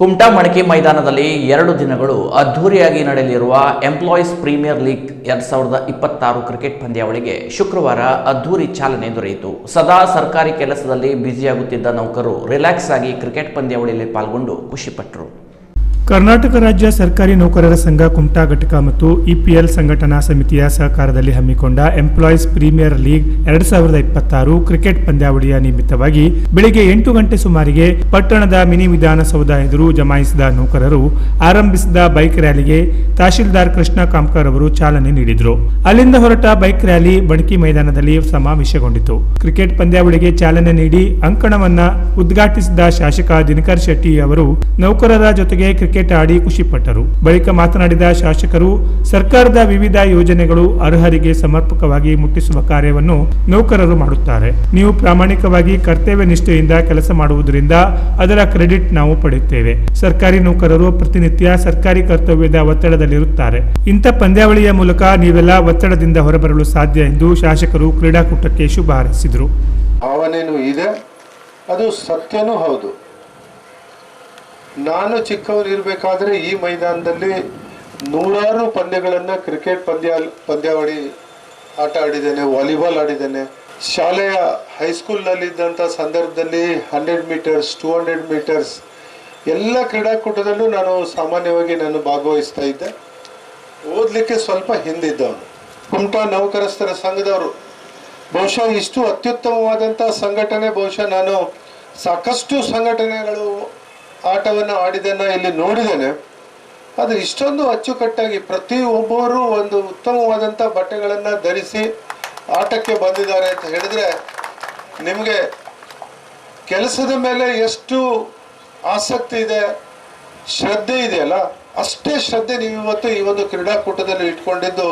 ಕುಮಟಾ ಮಣಕಿ ಮೈದಾನದಲ್ಲಿ ಎರಡು ದಿನಗಳು ಅದ್ಧೂರಿಯಾಗಿ ನಡೆಯಲಿರುವ ಎಂಪ್ಲಾಯೀಸ್ ಪ್ರೀಮಿಯರ್ ಲೀಗ್ ಎರಡ್ ಸಾವಿರದ ಇಪ್ಪತ್ತಾರು ಕ್ರಿಕೆಟ್ ಪಂದ್ಯಾವಳಿಗೆ ಶುಕ್ರವಾರ ಅದ್ಧೂರಿ ಚಾಲನೆ ದೊರೆಯಿತು. ಸದಾ ಸರ್ಕಾರಿ ಕೆಲಸದಲ್ಲಿ ಬ್ಯುಸಿಯಾಗುತ್ತಿದ್ದ ನೌಕರು ರಿಲ್ಯಾಕ್ಸ್ ಆಗಿ ಕ್ರಿಕೆಟ್ ಪಂದ್ಯಾವಳಿಯಲ್ಲಿ ಪಾಲ್ಗೊಂಡು ಖುಷಿಪಟ್ಟರು ಕರ್ನಾಟಕ ರಾಜ್ಯ ಸರ್ಕಾರಿ ನೌಕರರ ಸಂಘ ಕುಮಟಾ ಘಟಕ ಮತ್ತು ಇಪಿಎಲ್ ಸಂಘಟನಾ ಸಮಿತಿಯ ಸಹಕಾರದಲ್ಲಿ ಹಮ್ಮಿಕೊಂಡ ಎಂಪ್ಲಾಯೀಸ್ ಪ್ರೀಮಿಯರ್ ಲೀಗ್ ಎರಡ್ ಸಾವಿರದ ಇಪ್ಪತ್ತಾರು ಕ್ರಿಕೆಟ್ ಪಂದ್ಯಾವಳಿಯ ನಿಮಿತ್ತವಾಗಿ ಬೆಳಿಗ್ಗೆ ಎಂಟು ಗಂಟೆ ಸುಮಾರಿಗೆ ಪಟ್ಟಣದ ಮಿನಿ ವಿಧಾನಸೌಧ ಎದುರು ಜಮಾಯಿಸಿದ ನೌಕರರು ಆರಂಭಿಸಿದ ಬೈಕ್ ರ್ಯಾಲಿಗೆ ತಹಶೀಲ್ದಾರ್ ಕೃಷ್ಣ ಕಾಮ್ಕರ್ ಅವರು ಚಾಲನೆ ನೀಡಿದರು. ಅಲ್ಲಿಂದ ಹೊರಟ ಬೈಕ್ ರ್ಯಾಲಿ ಬಣಕಿ ಮೈದಾನದಲ್ಲಿ ಸಮಾವೇಶಗೊಂಡಿತು. ಕ್ರಿಕೆಟ್ ಪಂದ್ಯಾವಳಿಗೆ ಚಾಲನೆ ನೀಡಿ ಅಂಕಣವನ್ನ ಉದ್ಘಾಟಿಸಿದ ಶಾಸಕ ದಿನಕರ್ ಶೆಟ್ಟಿ ಅವರು ನೌಕರರ ಜೊತೆಗೆ ಕ್ರಿಕೆಟ್ ಆಡಿ ಖುಷಿಪಟ್ಟರು. ಬಳಿಕ ಮಾತನಾಡಿದ ಶಾಸಕರು, ಸರ್ಕಾರದ ವಿವಿಧ ಯೋಜನೆಗಳು ಅರ್ಹರಿಗೆ ಸಮರ್ಪಕವಾಗಿ ಮುಟ್ಟಿಸುವ ಕಾರ್ಯವನ್ನು ನೌಕರರು ಮಾಡುತ್ತಾರೆ. ನೀವು ಪ್ರಾಮಾಣಿಕವಾಗಿ ಕರ್ತವ್ಯ ನಿಷ್ಠೆಯಿಂದ ಕೆಲಸ ಮಾಡುವುದರಿಂದ ಅದರ ಕ್ರೆಡಿಟ್ ನಾವು ಪಡೆಯುತ್ತೇವೆ. ಸರ್ಕಾರಿ ನೌಕರರು ಪ್ರತಿನಿತ್ಯ ಸರ್ಕಾರಿ ಕರ್ತವ್ಯದ ಒತ್ತಡದಲ್ಲಿರುತ್ತಾರೆ. ಇಂಥ ಪಂದ್ಯಾವಳಿಯ ಮೂಲಕ ನೀವೆಲ್ಲ ಒತ್ತಡದಿಂದ ಹೊರಬರಲು ಸಾಧ್ಯ ಎಂದು ಶಾಸಕರು ಕ್ರೀಡಾಕೂಟಕ್ಕೆ ಶುಭ ಹಾರೈಸಿದರು. ಭಾವನೆಯೂ ಇದೆ. ಅದು ಸತ್ಯನೂ ಹೌದು. ನಾನು ಚಿಕ್ಕವನಿರ್ಬೇಕಾದ್ರೆ ಈ ಮೈದಾನದಲ್ಲಿ ನೂರಾರು ಪಂದ್ಯಗಳನ್ನು ಕ್ರಿಕೆಟ್ ಪಂದ್ಯ ಪಂದ್ಯಾವಳಿ ಆಟ ಆಡಿದ್ದೇನೆ, ವಾಲಿಬಾಲ್ ಆಡಿದ್ದೇನೆ. ಶಾಲೆಯ ಹೈಸ್ಕೂಲ್ನಲ್ಲಿದ್ದಂಥ ಸಂದರ್ಭದಲ್ಲಿ hundred metres, two hundred metres ಎಲ್ಲ ಕ್ರೀಡಾಕೂಟದಲ್ಲೂ ನಾನು ಸಾಮಾನ್ಯವಾಗಿ ನಾನು ಭಾಗವಹಿಸ್ತಾ ಇದ್ದೆ. ಓದಲಿಕ್ಕೆ ಸ್ವಲ್ಪ ಹಿಂದಿದ್ದವನು. ಕುಮಟಾ ನೌಕರಸ್ಥರ ಸಂಘದವರು. ಬಹುಶಃ ಇಷ್ಟು ಅತ್ಯುತ್ತಮವಾದಂಥ ಸಂಘಟನೆ, ಬಹುಶಃ ನಾನು ಸಾಕಷ್ಟು ಸಂಘಟನೆಗಳು ಆಟವನ್ನು ಆಡಿದ್ದನ್ನು ಇಲ್ಲಿ ನೋಡಿದ್ದೇನೆ. ಅದು ಇಷ್ಟೊಂದು ಅಚ್ಚುಕಟ್ಟಾಗಿ ಪ್ರತಿಯೊಬ್ಬರು ಒಂದು ಉತ್ತಮವಾದಂಥ ಬಟ್ಟೆಗಳನ್ನು ಧರಿಸಿ ಆಟಕ್ಕೆ ಬಂದಿದ್ದಾರೆ ಅಂತ ಹೇಳಿದ್ರೆ ನಿಮಗೆ ಕೆಲಸದ ಮೇಲೆ ಎಷ್ಟು ಆಸಕ್ತಿ ಇದೆ, ಶ್ರದ್ಧೆ ಇದೆಯಲ್ಲ, ಅಷ್ಟೇ ಶ್ರದ್ಧೆ ನೀವು ಇವತ್ತು ಈ ಒಂದು ಕ್ರೀಡಾಕೂಟದಲ್ಲಿ ಇಟ್ಕೊಂಡಿದ್ದು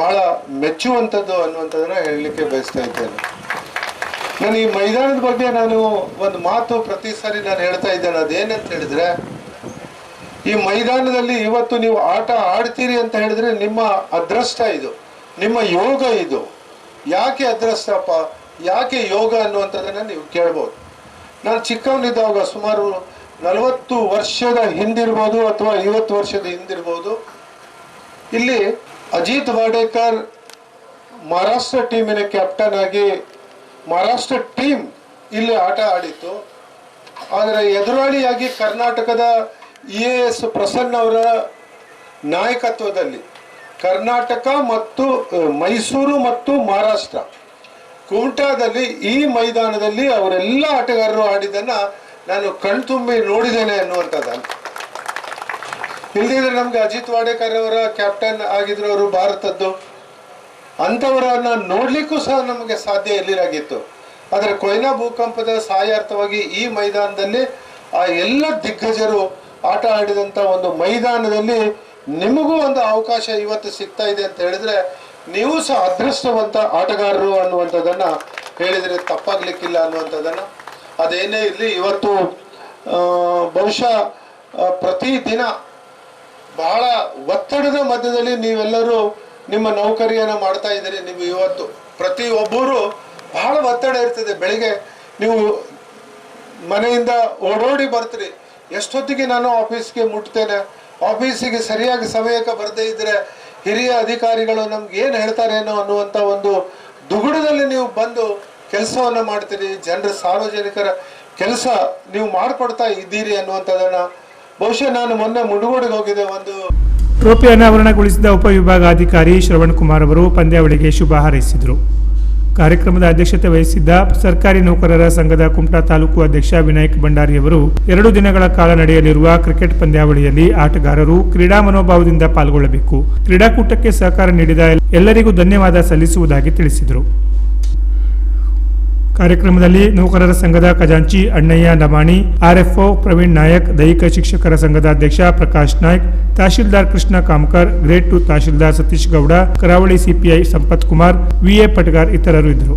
ಬಹಳ ಮೆಚ್ಚುವಂಥದ್ದು ಅನ್ನುವಂಥದ್ದನ್ನ ಹೇಳಲಿಕ್ಕೆ ಬಯಸ್ತಾ ಇದ್ದೇನೆ. ನಾನು ಈ ಮೈದಾನದ ಬಗ್ಗೆ ನಾನು ಒಂದು ಮಾತು ಪ್ರತಿ ಸಾರಿ ನಾನು ಹೇಳ್ತಾ ಇದ್ದೇನೆ. ಅದೇನಂತ ಹೇಳಿದ್ರೆ, ಈ ಮೈದಾನದಲ್ಲಿ ಇವತ್ತು ನೀವು ಆಟ ಆಡ್ತೀರಿ ಅಂತ ಹೇಳಿದ್ರೆ ನಿಮ್ಮ ಅದೃಷ್ಟ ಇದು, ನಿಮ್ಮ ಯೋಗ ಇದು. ಯಾಕೆ ಅದೃಷ್ಟಪ್ಪ? ಯಾಕೆ ಯೋಗ ಅನ್ನುವಂಥದ್ದನ್ನು ನೀವು ಕೇಳ್ಬೋದು. ನಾನು ಚಿಕ್ಕವನಿದ್ದಾಗ ಸುಮಾರು ನಲವತ್ತು ವರ್ಷದ ಹಿಂದಿರ್ಬೋದು ಅಥವಾ ಐವತ್ತು ವರ್ಷದ ಹಿಂದಿರ್ಬೋದು. ಇಲ್ಲಿ ಅಜಿತ್ ವಾಡೇಕರ್ ಮಹಾರಾಷ್ಟ್ರ ಟೀಮಿನ ಕ್ಯಾಪ್ಟನ್ ಆಗಿ ಮಹಾರಾಷ್ಟ್ರ ಟೀಮ್ ಇಲ್ಲಿ ಆಟ ಆಡಿತ್ತು. ಆದರೆ ಎದುರಾಳಿಯಾಗಿ ಕರ್ನಾಟಕದ ಇ ಎ ಎಸ್ ಪ್ರಸನ್ನ ಅವರ ನಾಯಕತ್ವದಲ್ಲಿ ಕರ್ನಾಟಕ ಮತ್ತು ಮೈಸೂರು ಮತ್ತು ಮಹಾರಾಷ್ಟ್ರ. ಕುಮಟಾದಲ್ಲಿ ಈ ಮೈದಾನದಲ್ಲಿ ಅವರೆಲ್ಲ ಆಟಗಾರರು ಆಡಿದ್ದನ್ನು ನಾನು ಕಣ್ತುಂಬಿ ನೋಡಿದ್ದೇನೆ ಅನ್ನುವಂಥದ್ದನ್ನು ಇಲ್ದಿದ್ರೆ ನಮಗೆ ಅಜಿತ್ ವಾಡೇಕರ್ ಅವರ ಕ್ಯಾಪ್ಟನ್ ಆಗಿದ್ರು ಅವರು ಭಾರತದ್ದು. ಅಂಥವರನ್ನ ನೋಡಲಿಕ್ಕೂ ಸಹ ನಮಗೆ ಸಾಧ್ಯ ಇರಲಿರಾಗಿತ್ತು ಆದರೆ ಕೊಯ್ನಾ ಭೂಕಂಪದ ಸಹಾಯಾರ್ಥವಾಗಿ ಈ ಮೈದಾನದಲ್ಲಿ ಆ ಎಲ್ಲ ದಿಗ್ಗಜರು ಆಟ ಆಡಿದಂಥ ಒಂದು ಮೈದಾನದಲ್ಲಿ ನಿಮಗೂ ಒಂದು ಅವಕಾಶ ಇವತ್ತು ಸಿಗ್ತಾ ಇದೆ ಅಂತ ಹೇಳಿದ್ರೆ ನೀವು ಸಹ ಅದೃಷ್ಟವಂತ ಆಟಗಾರರು ಅನ್ನುವಂಥದ್ದನ್ನ ಹೇಳಿದರೆ ತಪ್ಪಾಗ್ಲಿಕ್ಕಿಲ್ಲ ಅನ್ನುವಂಥದ್ದನ್ನು. ಅದೇನೇ ಇರಲಿ, ಇವತ್ತು ಬಹುಶಃ ಪ್ರತಿದಿನ ಬಹಳ ಒತ್ತಡದ ಮಧ್ಯದಲ್ಲಿ ನೀವೆಲ್ಲರೂ ನಿಮ್ಮ ನೌಕರಿಯನ್ನು ಮಾಡ್ತಾ ಇದ್ದೀರಿ, ನೀವು ಇವತ್ತು. ಪ್ರತಿಯೊಬ್ಬರು ಬಹಳ ಒತ್ತಡ ಇರ್ತದೆ. ಬೆಳಿಗ್ಗೆ ನೀವು ಮನೆಯಿಂದ ಓಡೋಡಿ ಬರ್ತೀರಿ. ಎಷ್ಟೊತ್ತಿಗೆ ನಾನು ಆಫೀಸ್ಗೆ ಮುಟ್ತೇನೆ? ಆಫೀಸಿಗೆ ಸರಿಯಾಗಿ ಸಮಯಕ್ಕೆ ಬರದೇ ಇದ್ರೆ ಹಿರಿಯ ಅಧಿಕಾರಿಗಳು ನಮ್ಗೆ ಏನು ಹೇಳ್ತಾರೇನೋ ಅನ್ನುವಂಥ ಒಂದು ದುಗುಡದಲ್ಲಿ ನೀವು ಬಂದು ಕೆಲಸವನ್ನು ಮಾಡ್ತೀರಿ. ಜನರ ಸಾರ್ವಜನಿಕರ ಕೆಲಸ ನೀವು ಮಾಡಿಕೊಡ್ತಾ ಇದ್ದೀರಿ ಅನ್ನುವಂಥದ್ದನ್ನು. ಬಹುಶಃ ನಾನು ಮೊನ್ನೆ ಮುಂಡುಗೋಡಿಗೆ ಹೋಗಿದ್ದೆ. ಒಂದು ಟ್ರೋಫಿ ಅನಾವರಣಗೊಳಿಸಿದ ಉಪವಿಭಾಗಾಧಿಕಾರಿ ಶ್ರವಣ್ ಕುಮಾರ್ ಅವರು ಪಂದ್ಯಾವಳಿಗೆ ಶುಭ ಹಾರೈಸಿದರು. ಕಾರ್ಯಕ್ರಮದ ಅಧ್ಯಕ್ಷತೆ ವಹಿಸಿದ್ದ ಸರ್ಕಾರಿ ನೌಕರರ ಸಂಘದ ಕುಮಟಾ ತಾಲೂಕು ಅಧ್ಯಕ್ಷ ವಿನಾಯಕ್ ಭಂಡಾರಿ ಅವರು ಎರಡು ದಿನಗಳ ಕಾಲ ನಡೆಯಲಿರುವ ಕ್ರಿಕೆಟ್ ಪಂದ್ಯಾವಳಿಯಲ್ಲಿ ಆಟಗಾರರು ಕ್ರೀಡಾ ಮನೋಭಾವದಿಂದ ಪಾಲ್ಗೊಳ್ಳಬೇಕು. ಕ್ರೀಡಾಕೂಟಕ್ಕೆ ಸಹಕಾರ ನೀಡಿದ ಎಲ್ಲರಿಗೂ ಧನ್ಯವಾದ ಸಲ್ಲಿಸುವುದಾಗಿ ತಿಳಿಸಿದರು. ಕಾರ್ಯಕ್ರಮದಲ್ಲಿ ನೌಕರರ ಸಂಘದ ಖಜಾಂಚಿ ಅಣ್ಣಯ್ಯ ನಮಾಣಿ, ಆರ್ಎಫ್ಒ ಪ್ರವೀಣ್ ನಾಯಕ್, ದೈಹಿಕ ಶಿಕ್ಷಕರ ಸಂಘದ ಅಧ್ಯಕ್ಷ ಪ್ರಕಾಶ್ ನಾಯ್ಕ್, ತಹಶೀಲ್ದಾರ್ ಕೃಷ್ಣ ಕಾಮಕರ್, ಗ್ರೇಡ್ ಟು ತಹಶೀಲ್ದಾರ್ ಸತೀಶ್ ಗೌಡ, ಕರಾವಳಿ CPI Sampath Kumar, V A Patagar ಇತರರು ಇದ್ದರು.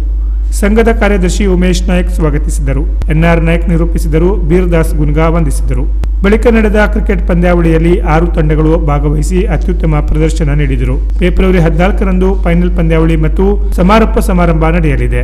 ಸಂಘದ ಕಾರ್ಯದರ್ಶಿ ಉಮೇಶ್ ನಾಯ್ಕ್ ಸ್ವಾಗತಿಸಿದರು. ಎನ್ಆರ್ ನಾಯ್ಕ್ ನಿರೂಪಿಸಿದರು, ಬೀರ್ದಾಸ್ ಗುನ್ಗಾ ವಂದಿಸಿದರು. ಬಳಿಕ ನಡೆದ ಕ್ರಿಕೆಟ್ ಪಂದ್ಯಾವಳಿಯಲ್ಲಿ ಆರು ತಂಡಗಳು ಭಾಗವಹಿಸಿ ಅತ್ಯುತ್ತಮ ಪ್ರದರ್ಶನ ನೀಡಿದರು. ಫೆಬ್ರವರಿ ಹದಿನಾಲ್ಕರಂದು ಫೈನಲ್ ಪಂದ್ಯಾವಳಿ ಮತ್ತು ಸಮಾರೋಪ ಸಮಾರಂಭ ನಡೆಯಲಿದೆ.